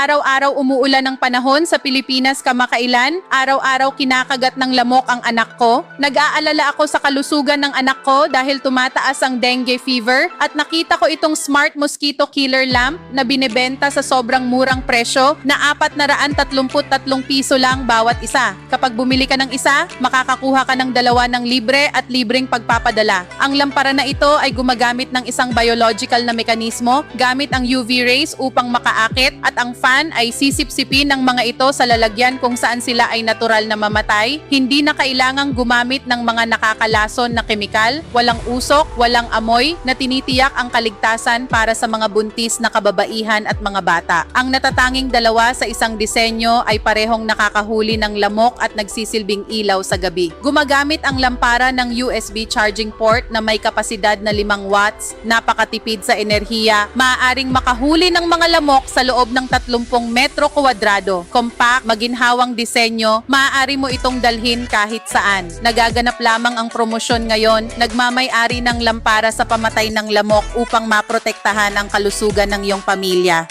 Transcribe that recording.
Araw-araw umuulan ng panahon sa Pilipinas kamakailan. Araw-araw kinakagat ng lamok ang anak ko. Nag-aalala ako sa kalusugan ng anak ko dahil tumataas ang dengue fever at nakita ko itong smart mosquito killer lamp na binebenta sa sobrang murang presyo na 433 piso lang bawat isa. Kapag bumili ka ng isa, makakakuha ka ng dalawa ng libre at libreng pagpapadala. Ang lampara na ito ay gumagamit ng isang biological na mekanismo gamit ang UV rays upang makaakit at ang fan ay sisipsipin ng mga ito sa lalagyan kung saan sila ay natural na mamatay. Hindi na kailangang gumamit ng mga nakakalason na kemikal, walang usok, walang amoy na tinitiyak ang kaligtasan para sa mga buntis na kababaihan at mga bata. Ang natatanging dalawa sa isang disenyo ay parehong nakakahuli ng lamok at nagsisilbing ilaw sa gabi. Gumagamit ang lampara ng USB charging port na may kapasidad na 5 watts, napakatipid sa enerhiya, maaaring makahuli ng mga lamok sa loob ng 30 metro kwadrado. Compact, maginhawang disenyo, maaari mo itong dalhin kahit saan. Nagaganap lamang ang promosyon ngayon, nagmamay-ari ng lampara sa pamatay ng lamok upang maprotektahan ang kalusugan ng iyong pamilya.